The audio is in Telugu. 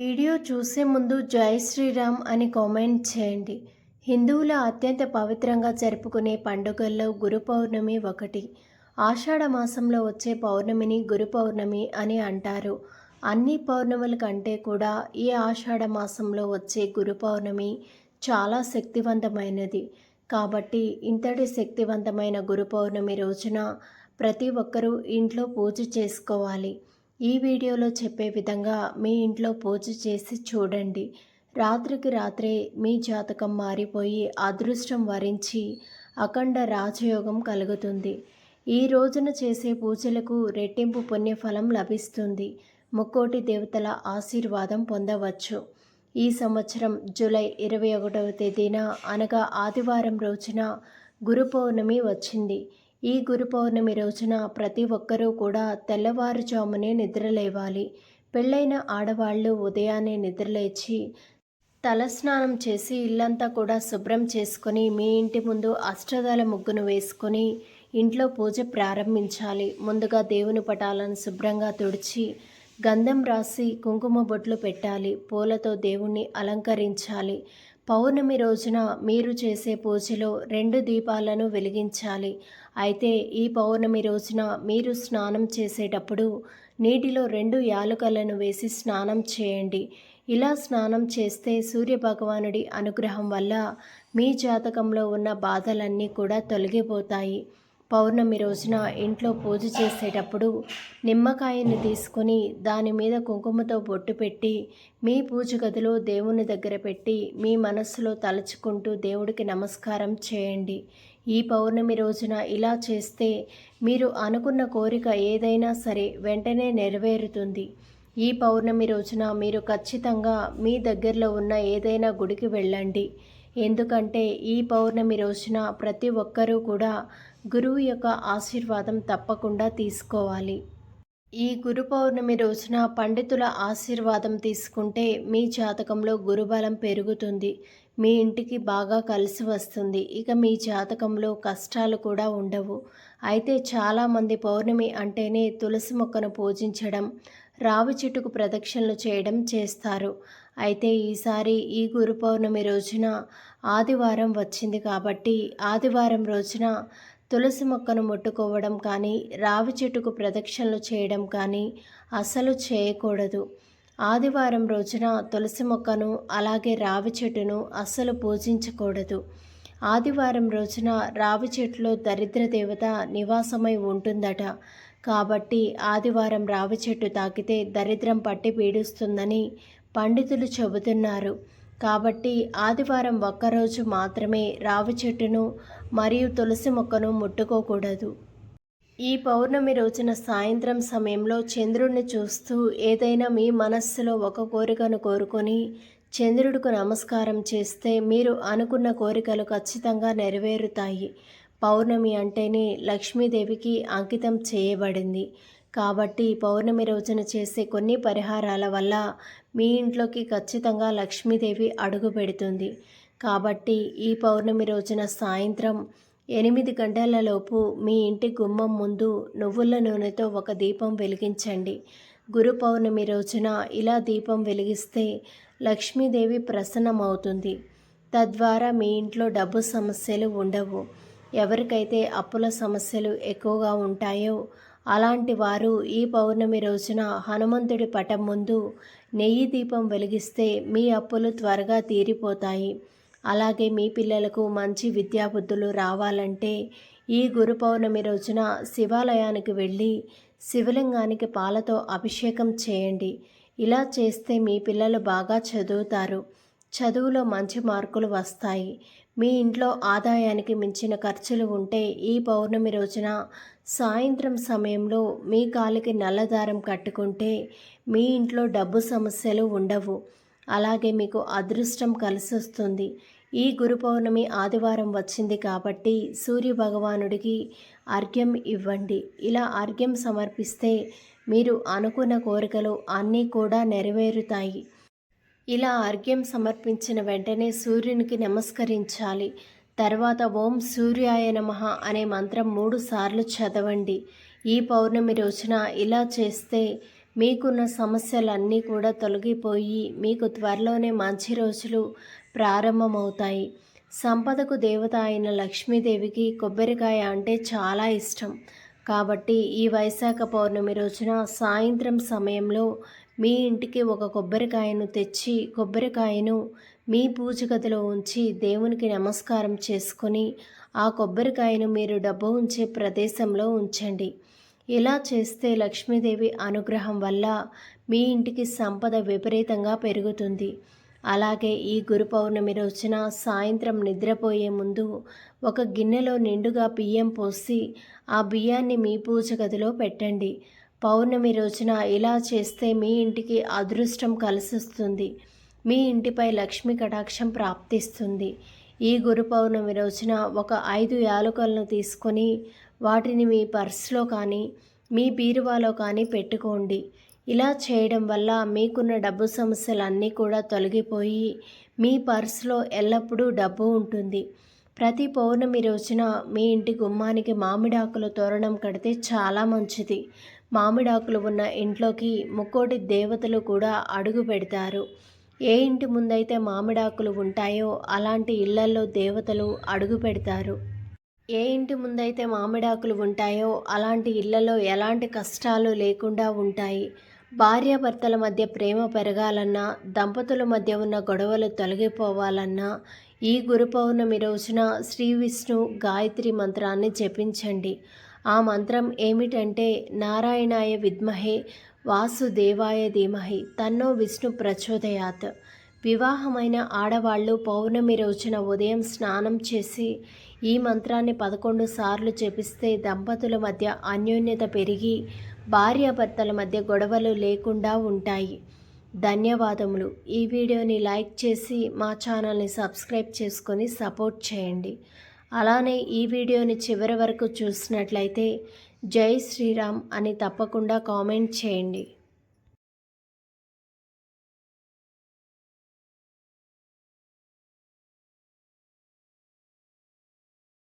వీడియో చూసే ముందు జై శ్రీరామ్ అని కామెంట్ చేయండి. హిందువుల అత్యంత పవిత్రంగా జరుపుకునే పండుగల్లో గురు పౌర్ణమి ఒకటి. ఆషాఢ మాసంలో వచ్చే పౌర్ణమిని గురు పౌర్ణమి అని అంటారు. అన్ని పౌర్ణముల కంటే కూడా ఈ ఆషాఢ మాసంలో వచ్చే గురు పౌర్ణమి చాలా శక్తివంతమైనది. కాబట్టి ఇంతటి శక్తివంతమైన గురు పౌర్ణమి రోజున ప్రతి ఒక్కరూ ఇంట్లో పూజ చేసుకోవాలి. ఈ వీడియోలో చెప్పే విధంగా మీ ఇంట్లో పూజ చేసి చూడండి. రాత్రికి రాత్రే మీ జాతకం మారిపోయి అదృష్టం వరించి అఖండ రాజయోగం కలుగుతుంది. ఈ రోజున చేసే పూజలకు రెట్టింపు పుణ్యఫలం లభిస్తుంది. ముక్కోటి దేవతల ఆశీర్వాదం పొందవచ్చు. ఈ సంవత్సరం జూలై ఇరవై ఒకటవ తేదీన అనగా ఆదివారం రోజున గురు పౌర్ణమి వచ్చింది. ఈ గురు పౌర్ణమి రోజున ప్రతి ఒక్కరూ కూడా తెల్లవారుజామునే నిద్రలేవాలి. పెళ్ళైన ఆడవాళ్ళు ఉదయాన్నే నిద్రలేచి తలస్నానం చేసి ఇల్లంతా కూడా శుభ్రం చేసుకొని మీ ఇంటి ముందు అష్టదల ముగ్గును వేసుకొని ఇంట్లో పూజ ప్రారంభించాలి. ముందుగా దేవుని పటాలను శుభ్రంగా తుడిచి గంధం రాసి కుంకుమ బొట్లు పెట్టాలి. పూలతో దేవుణ్ణి అలంకరించాలి. పౌర్ణమి రోజున మీరు చేసే పూజలో రెండు దీపాలను వెలిగించాలి. అయితే ఈ పౌర్ణమి రోజున మీరు స్నానం చేసేటప్పుడు నీటిలో రెండు యాలుకలను వేసి స్నానం చేయండి. ఇలా స్నానం చేస్తే సూర్యభగవానుడి అనుగ్రహం వల్ల మీ జాతకంలో ఉన్న బాధలన్నీ కూడా తొలగిపోతాయి. పౌర్ణమి రోజున ఇంట్లో పూజ చేసేటప్పుడు నిమ్మకాయని తీసుకొని దాని మీద కుంకుమతో బొట్టు పెట్టి మీ పూజ గదిలో దేవుని దగ్గర పెట్టి మీ మనస్సులో తలుచుకుంటూ దేవుడికి నమస్కారం చేయండి. ఈ పౌర్ణమి రోజున ఇలా చేస్తే మీరు అనుకున్న కోరిక ఏదైనా సరే వెంటనే నెరవేరుతుంది. ఈ పౌర్ణమి రోజున మీరు ఖచ్చితంగా మీ దగ్గరలో ఉన్న ఏదైనా గుడికి వెళ్ళండి. ఎందుకంటే ఈ పౌర్ణమి రోజున ప్రతి ఒక్కరూ కూడా గురువు యొక్క ఆశీర్వాదం తప్పకుండా తీసుకోవాలి. ఈ గురు పౌర్ణమి రోజున పండితుల ఆశీర్వాదం తీసుకుంటే మీ జాతకంలో గురుబలం పెరుగుతుంది. మీ ఇంటికి బాగా కలిసి వస్తుంది. ఇక మీ జాతకంలో కష్టాలు కూడా ఉండవు. అయితే చాలామంది పౌర్ణమి అంటేనే తులసి మొక్కను పూజించడం రావి చెట్టుకు ప్రదక్షిణలు చేయడం చేస్తారు. అయితే ఈసారి ఈ గురు పౌర్ణమి రోజున ఆదివారం వచ్చింది కాబట్టి ఆదివారం రోజున తులసి మొక్కను ముట్టుకోవడం కానీ రావి చెట్టుకు ప్రదక్షిణలు చేయడం కానీ అసలు చేయకూడదు. ఆదివారం రోజున తులసి మొక్కను అలాగే రావి చెట్టును అస్సలు పూజించకూడదు. ఆదివారం రోజున రావి చెట్టులో దరిద్ర దేవత నివాసమై ఉంటుందట. కాబట్టి ఆదివారం రావి చెట్టు తాకితే దరిద్రం పట్టి పీడిస్తుందని పండితులు చెబుతున్నారు. కాబట్టి ఆదివారం ఒక్కరోజు మాత్రమే రావి చెట్టును మరియు తులసి మొక్కను ముట్టుకోకూడదు. ఈ పౌర్ణమి రోజున సాయంత్రం సమయంలో చంద్రుడిని చూస్తూ ఏదైనా మీ మనస్సులో ఒక కోరికను కోరుకొని చంద్రుడికి నమస్కారం చేస్తే మీరు అనుకున్న కోరికలు ఖచ్చితంగా నెరవేరుతాయి. పౌర్ణమి అంటేనే లక్ష్మీదేవికి అంకితం చేయబడింది. కాబట్టి పౌర్ణమి రోజున చేసే కొన్ని పరిహారాల వల్ల మీ ఇంట్లోకి ఖచ్చితంగా లక్ష్మీదేవి అడుగు పెడుతుంది. కాబట్టి ఈ పౌర్ణమి రోజున సాయంత్రం ఎనిమిది గంటలలోపు మీ ఇంటి గుమ్మం ముందు నువ్వుల నూనెతో ఒక దీపం వెలిగించండి. గురు పౌర్ణమి రోజున ఇలా దీపం వెలిగిస్తే లక్ష్మీదేవి ప్రసన్నమవుతుంది. తద్వారా మీ ఇంట్లో డబ్బు సమస్యలు ఉండవు. ఎవరికైతే అప్పుల సమస్యలు ఎక్కువగా ఉంటాయో అలాంటి వారు ఈ పౌర్ణమి రోజున హనుమంతుడి పటం ముందు నెయ్యి దీపం వెలిగిస్తే మీ అప్పులు త్వరగా తీరిపోతాయి. అలాగే మీ పిల్లలకు మంచి విద్యాబుద్ధులు రావాలంటే ఈ గురు పౌర్ణమి రోజున శివాలయానికి వెళ్ళి శివలింగానికి పాలతో అభిషేకం చేయండి. ఇలా చేస్తే మీ పిల్లలు బాగా చదువుతారు. చదువులో మంచి మార్కులు వస్తాయి. మీ ఇంట్లో ఆదాయానికి మించిన ఖర్చులు ఉంటే ఈ పౌర్ణమి రోజున సాయంత్రం సమయంలో మీ కాలికి నల్లదారం కట్టుకుంటే మీ ఇంట్లో డబ్బు సమస్యలు ఉండవు. అలాగే మీకు అదృష్టం కలిసి వస్తుంది ఈ గురు పౌర్ణమి ఆదివారం వచ్చింది కాబట్టి సూర్య భగవానుడికి అర్ఘ్యం ఇవ్వండి. ఇలా అర్ఘ్యం సమర్పిస్తే మీరు అనుకున్న కోరికలు అన్నీ కూడా నెరవేరుతాయి. ఇలా అర్ఘ్యం సమర్పించిన వెంటనే సూర్యునికి నమస్కరించాలి. తర్వాత ఓం సూర్యాయ నమ అనే మంత్రం మూడు సార్లు చదవండి. ఈ పౌర్ణమి రోజున ఇలా చేస్తే మీకున్న సమస్యలన్నీ కూడా తొలగిపోయి మీకు త్వరలోనే మంచి రోజులు ప్రారంభమవుతాయి. సంపదకు దేవత అయిన లక్ష్మీదేవికి కొబ్బరికాయ అంటే చాలా ఇష్టం. కాబట్టి ఈ వైశాఖ పౌర్ణమి రోజున సాయంత్రం సమయంలో మీ ఇంటికి ఒక కొబ్బరికాయను తెచ్చి కొబ్బరికాయను మీ పూజ గదిలో ఉంచి దేవునికి నమస్కారం చేసుకొని ఆ కొబ్బరికాయను మీరు డబ్బు ఉంచే ప్రదేశంలో ఉంచండి. ఇలా చేస్తే లక్ష్మీదేవి అనుగ్రహం వల్ల మీ ఇంటికి సంపద విపరీతంగా పెరుగుతుంది. అలాగే ఈ గురు పౌర్ణమి రోజున సాయంత్రం నిద్రపోయే ముందు ఒక గిన్నెలో నిండుగా బియ్యం పోసి ఆ బియ్యాన్ని మీ పూజ గదిలో పెట్టండి. పౌర్ణమి రోజున ఇలా చేస్తే మీ ఇంటికి అదృష్టం కలిసిస్తుంది. మీ ఇంటిపై లక్ష్మి కటాక్షం ప్రాప్తిస్తుంది. ఈ గురు పౌర్ణమి రోజున ఒక ఐదు యాలకులను తీసుకొని వాటిని మీ పర్స్లో కానీ మీ బీరువాలో కానీ పెట్టుకోండి. ఇలా చేయడం వల్ల మీకున్న డబ్బు సమస్యలన్నీ కూడా తొలగిపోయి మీ పర్స్లో ఎల్లప్పుడూ డబ్బు ఉంటుంది. ప్రతి పౌర్ణమి రోజున మీ ఇంటి గుమ్మానికి మామిడాకుల తోరణం కడితే చాలా మంచిది. మామిడాకులు ఉన్న ఇంట్లోకి ముక్కోటి దేవతలు కూడా అడుగు పెడతారు. ఏ ఇంటి ముందైతే మామిడాకులు ఉంటాయో అలాంటి ఇళ్ళల్లో దేవతలు అడుగు పెడతారు. ఏ ఇంటి ముందైతే మామిడాకులు ఉంటాయో అలాంటి ఇళ్ళలో ఎలాంటి కష్టాలు లేకుండా ఉంటాయి. భార్యాభర్తల మధ్య ప్రేమ పెరగాలన్నా దంపతుల మధ్య ఉన్న గొడవలు తొలగిపోవాలన్నా ఈ గురు పౌర్ణమి రోజున శ్రీ విష్ణు గాయత్రి మంత్రాన్ని జపించండి. ఆ మంత్రం ఏమిటంటే నారాయణాయ విద్మహే వాసుదేవాయ ధీమహి తన్నో విష్ణు ప్రచోదయాత్. వివాహమైన ఆడవాళ్ళు పౌర్ణమి రోజున ఉదయం స్నానం చేసి ఈ మంత్రాన్ని పదకొండు సార్లు జపిస్తే దంపతుల మధ్య అన్యోన్యత పెరిగి భార్యాభర్తల మధ్య గొడవలు లేకుండా ఉంటాయి. ధన్యవాదములు. ఈ వీడియోని లైక్ చేసి మా ఛానల్ని సబ్స్క్రైబ్ చేసుకొని సపోర్ట్ చేయండి. అలానే ఈ వీడియోని చివరి వరకు చూసినట్లయితే జై శ్రీరామ్ అని తప్పకుండా కామెంట్ చేయండి.